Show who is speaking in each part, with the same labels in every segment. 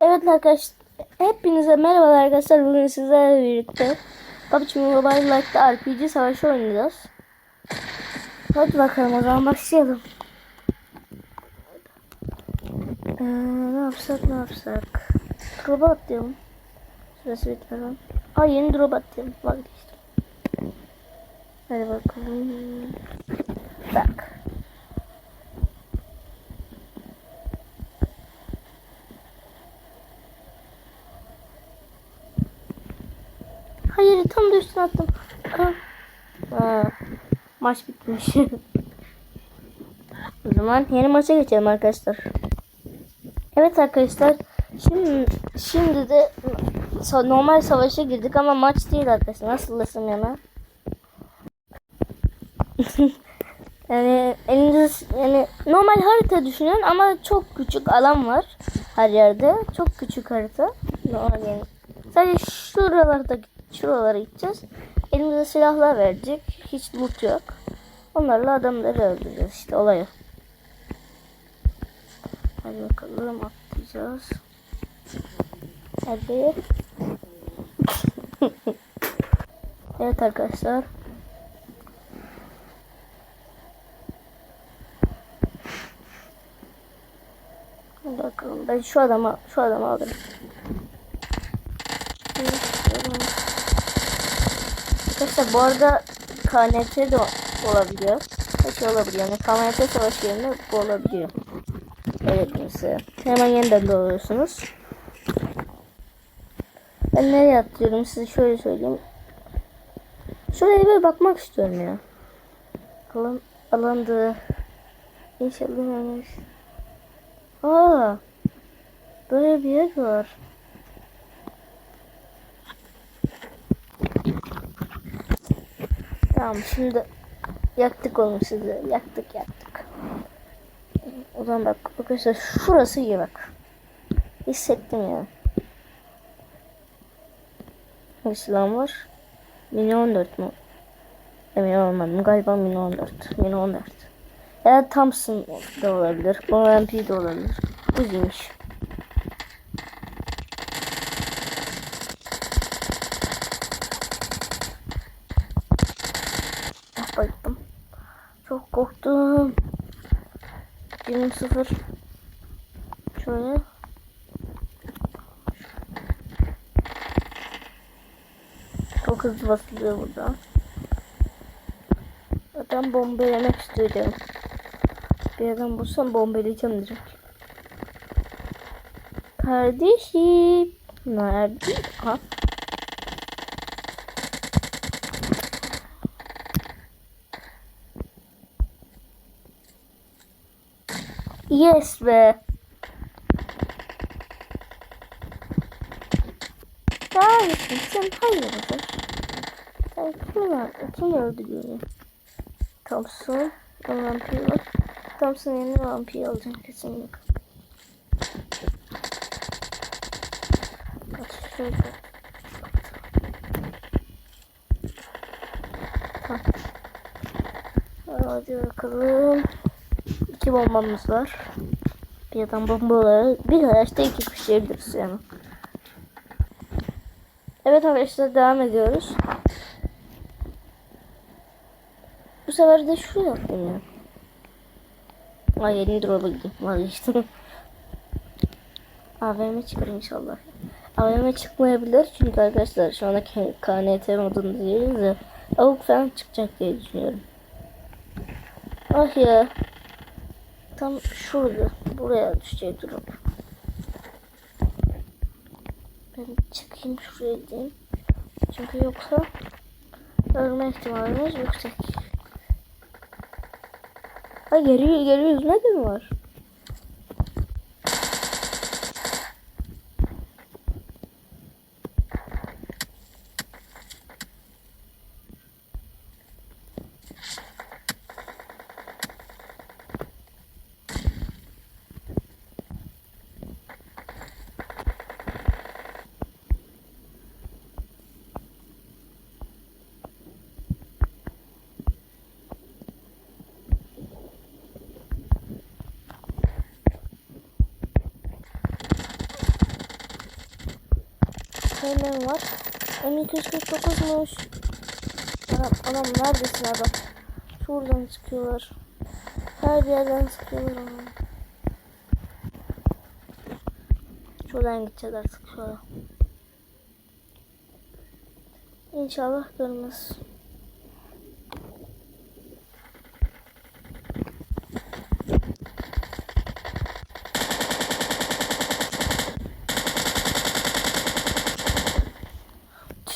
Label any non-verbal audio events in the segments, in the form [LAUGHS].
Speaker 1: Evet arkadaşlar hepinize merhabalar arkadaşlar bugün sizlerle birlikte PUBG Mobile Lite'da RPG savaşı oynayacağız. Hadi bakalım o zaman başlayalım. Ee, ne yapsak ne yapsak. Drop'a atlayalım. Süresi bitmeden. Aa yeni drop atlayalım. Vazgeçtim. Hadi bakalım. Bak. Hayır tam da üstüne attım. Aa. Maç bitmiş. [LAUGHS] o zaman yeni maça geçelim arkadaşlar. Evet arkadaşlar. Şimdi şimdi de normal savaşa girdik ama maç değil arkadaşlar. Nasıl desem yana? [LAUGHS] yani elinizde yani normal harita düşünün ama çok küçük alan var her yerde. Çok küçük harita. Normal yani. Sadece şuralarda şuralara gideceğiz. Elimize silahlar verecek. Hiç loot yok. Onlarla adamları öldüreceğiz. İşte olay o. Hadi bakalım atlayacağız. Hadi. [LAUGHS] evet arkadaşlar. Bakalım. Ben şu adama şu adamı alırım. Arkadaşlar bu arada KNT de olabiliyor. Her olabiliyor. Yani KNT savaşı yerine bu olabiliyor. Evet mesela. Hemen yeniden doğuyorsunuz. Ben nereye atlıyorum size şöyle söyleyeyim. Şuraya bir bakmak istiyorum ya. Alan, alandı. İnşallah. Aa, böyle bir yer var. Tamam şimdi yaktık onu sizi. Yaktık yaktık. O zaman bak arkadaşlar şurası iyi bak. Hissettim ya. Hangi silahım var? Mini 14 mu? Emin olmadım. Galiba Mini 14. Mini 14. Ya Thompson da olabilir. OMP de olabilir. Uzunmuş. Ah bayıldım. Çok korktum. 20 Şöyle. Çok hızlı basılıyor burada. Adam bombalamak istiyorum. Bir adam bulsam bombalayacağım direkt. Kardeşim. Nerede? Ha? Yes be. Kahretsin sen hayırdır? Sen kim var? Kim öldürüyor? Thompson. Vampir var. Thompson yerine vampir alacağım kesinlikle. Bak şöyle. Hadi bakalım. İki bombamız var. Bir adam bombaları. Bir araçta iki kuş diyebiliriz yani. Evet arkadaşlar devam ediyoruz. Bu sefer de şu yaptım ya. Ay yeni drop'a gideyim. Vazgeçtim. AVM çıkar inşallah. AVM çıkmayabilir çünkü arkadaşlar şu anda KNT modunda değiliz ya. Avuk falan çıkacak diye düşünüyorum. Ah ya. Tam şurada. Buraya düşecek drop. Ben çıkayım şuraya gideyim. Çünkü yoksa ölme ihtimalimiz yüksek. Ha geri geri yüzme de mi var? Hemen var. M249'muş. Adam, adam neredesin adam? Şuradan çıkıyorlar. Her yerden çıkıyorlar adam. Şuradan gideceğiz artık şöyle. İnşallah görmez.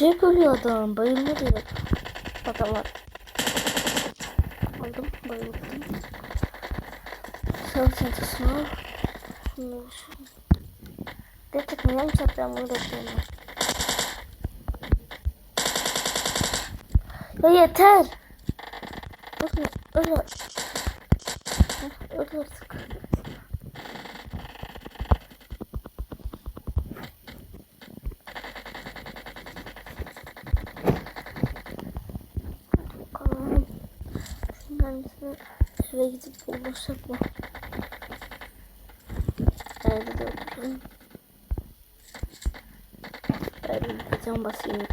Speaker 1: Direkt ölüyor adam. Bayılma diyor. Adamlar. Aldım. Bayıldım. Sağlık çantasını al. Şunu şu. De takım yarım saat ben bunu bekliyorum. Ya yeter. Bakın öyle. Öyle artık. Bakalım. Mesela şuraya gidip bulursak mı? Nerede de oturayım? Ben bir cam basayım.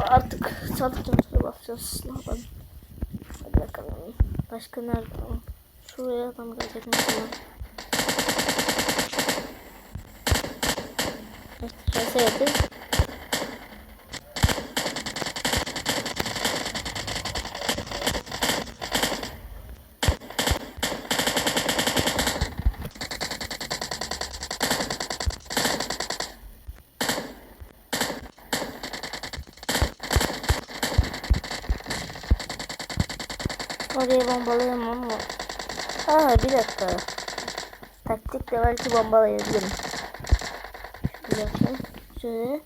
Speaker 1: Artık sağlık camına basacağız. Ne yapalım? Hadi bakalım. Başka nerede? Şuraya adam gelecek mesela. Evet, şurası. Orayı bombalayamam ama. Aa bir dakika. Taktikle belki bombalayabilirim. Şöyle yapayım. Şöyle.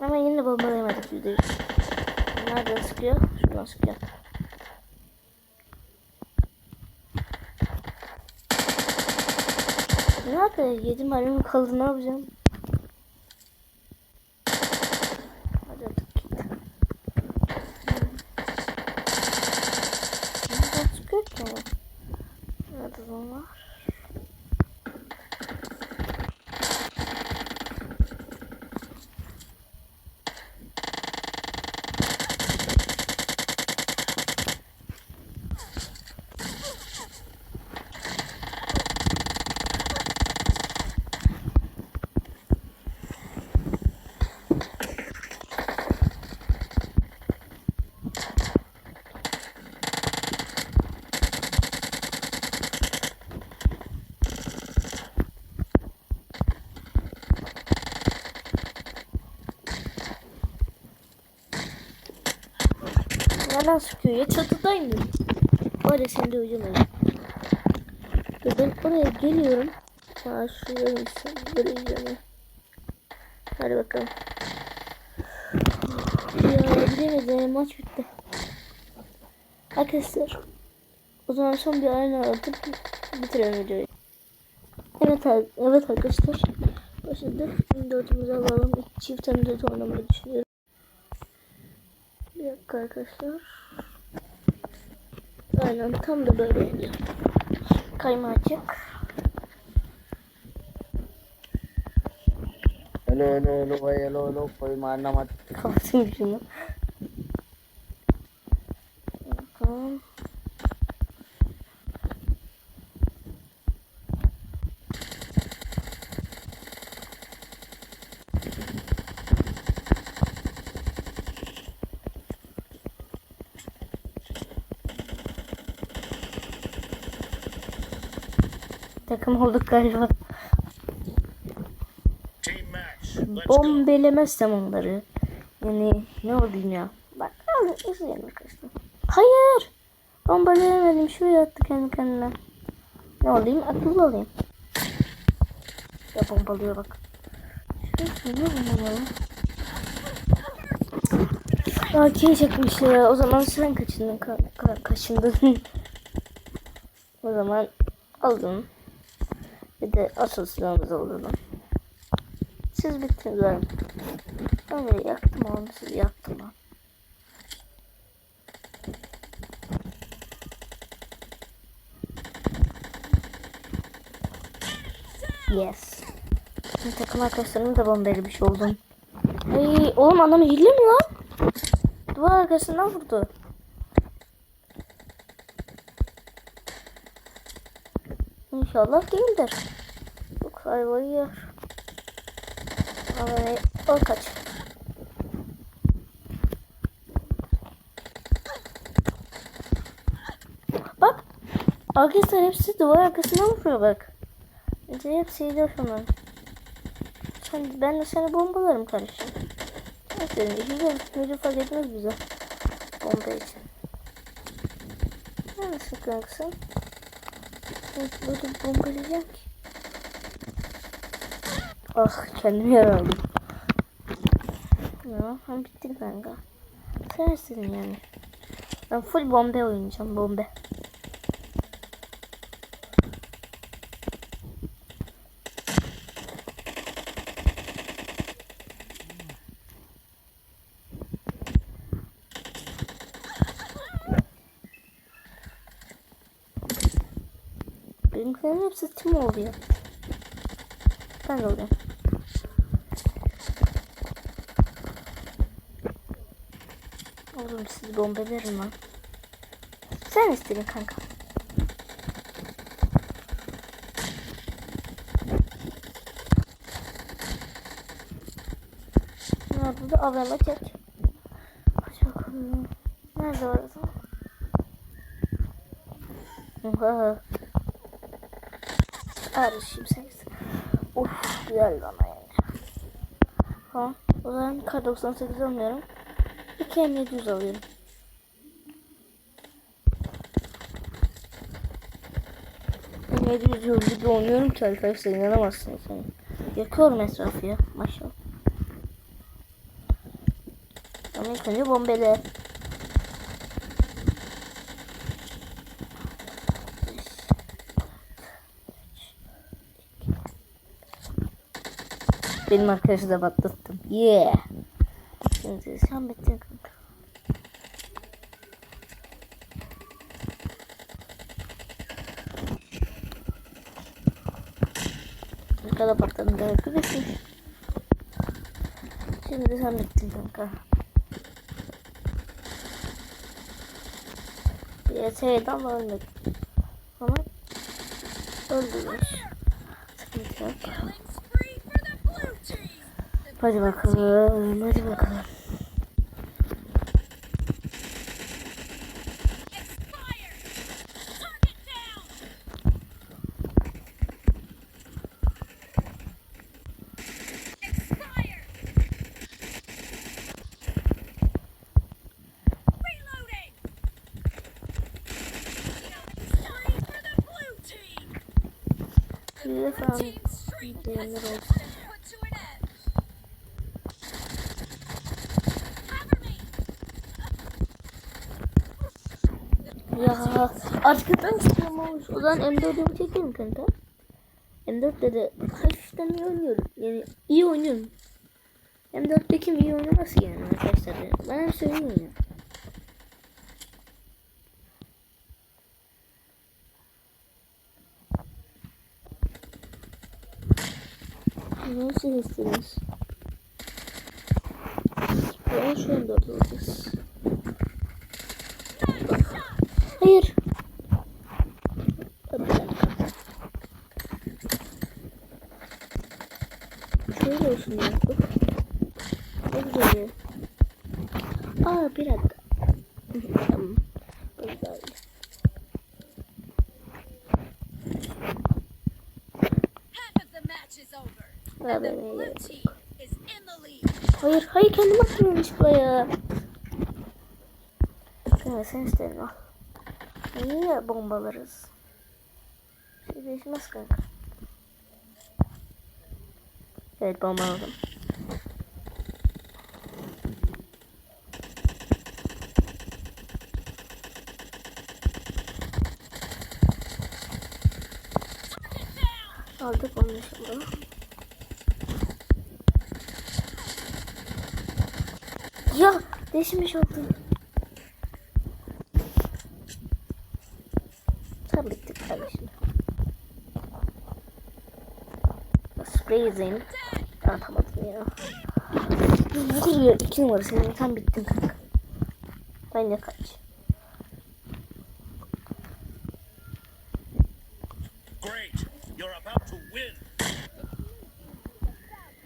Speaker 1: Ama yine bombalayamadık yüzde yüz. Nereden sıkıyor? Şuradan sıkıyor. Nerede? Yedi mermim kaldı ne yapacağım? Hadi artık git. Nereden çıkıyor ki? Nerede Nereden sıkıyor ya? Çatıdayım ben. Var sen de uyuyamayın. Dur ben oraya geliyorum. Aa şuraya mısın? Böyle. Hadi bakalım. Ya bilemedim maç bitti. Arkadaşlar. O zaman son bir arena atıp bitirelim videoyu. Evet, evet arkadaşlar. Başladık. Şimdi dörtümüzü alalım. Çift hem dört oynamayı düşünüyorum. Bir dakika arkadaşlar. Aynen tam da böyle oluyor. Kayma açık.
Speaker 2: Hello hello hello भाई hello hello कोई मारना मत
Speaker 1: Kapatayım şunu. Takım olduk galiba. Bombelemezsem onları. Yani ne olayım ya. Bak al izleyin arkadaşlar. Hayır. Bombalayamadım. Şuraya attı kendi kendine. Ne olayım? Akıllı olayım. Ya bombalıyor bak. Bombalıyor? Aa kim çekmiş ya? O zaman sen kaçındın. Ka ka kaçındın. [LAUGHS] o zaman aldım. Bir de asıl silahımızı alalım. Siz bittiniz ben. Ben de yaktım onu siz yaktım lan. Yes. Şimdi takım arkadaşlarım da bombelemiş oldum. Ay, oğlum adam hile mi lan? Duvar arkasından vurdu. İnşallah değildir. Yok ayvayı yer. Ay, o kaç. Bak. Arkadaşlar hepsi duvar arkasından vuruyor bak. Bence hepsi hile falan. Sen, ben de seni bombalarım kardeşim. Aferin. Hile hile fark etmez bize. Bomba için. Neredesin kankası? Böyle bombalayacağım ki. Ah kendimi yaraladım. Ya ben bittim kanka. Sensin yani. Ben full bombe oynayacağım bombe. Benimkilerin hepsi tim oluyor. Ben oluyorum. Oğlum siz bombelerim lan. Sen istedin kanka. Nerede de AVM çek. Bakalım. Nerede orası? Oha. Arışayım seni. Uf güzel bana yani. Tamam. O zaman kar 98 almıyorum. 2 M700 alıyorum. M700 yıl gibi oynuyorum ki arkadaşlar inanamazsınız yani. Yakıyorum etrafı ya maşallah. Ama ilk Benim arkadaşı da patlattım. Yeah. Şimdi sen bittin kanka. Patladın demek ki bitmiş. Şimdi sen bittin kanka. YT'den ölmedim. Ama öldürmüş. Sıkıntı yok. Hadi bakalım. Hadi bakalım.
Speaker 3: Expired. Target down. Expired.
Speaker 1: Arkadan sıkıyorum olmuş. O zaman M4'ü çekeyim kanka. M4'te de hafiften iyi oynuyorum. Yani iyi oynuyorum. M4'te kim iyi oynamaz yani arkadaşlar. Ben hep söylüyorum. Nasıl istediniz? Ben şu an 4 olacağız. Hayır. Bir dakika. Şöyle olsun yaptık. Ne güzel. Aa bir dakika. Hayır hayır kendim attım yanlışlıkla ya. Sen istedin al. Niye bombalarız? Şey değişmez kanka. Evet bombaladım. Aldık onu inşallah. Ya değişmiş oldu. Kardeşim. freezing. Atamadım ya. Kuruyor iki numara senin tam bittim kanka. Ben de kaç.
Speaker 4: Great. You're about to win.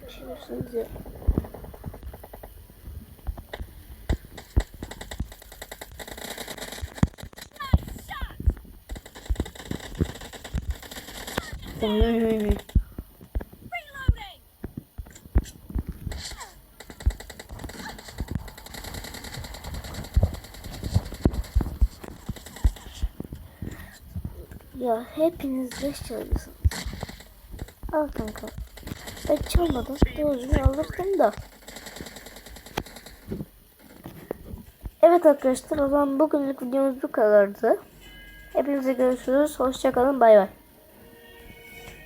Speaker 1: Şimdi size
Speaker 3: Nice shot.
Speaker 1: Oy.
Speaker 3: Reloading.
Speaker 1: Ya hepiniz leş çalıyorsunuz. Al kanka. Ben çalmadım. Doğru alırdım da. Evet arkadaşlar o zaman bugünlük videomuz bu kadardı. Hepinize görüşürüz. Hoşçakalın. Bay bay.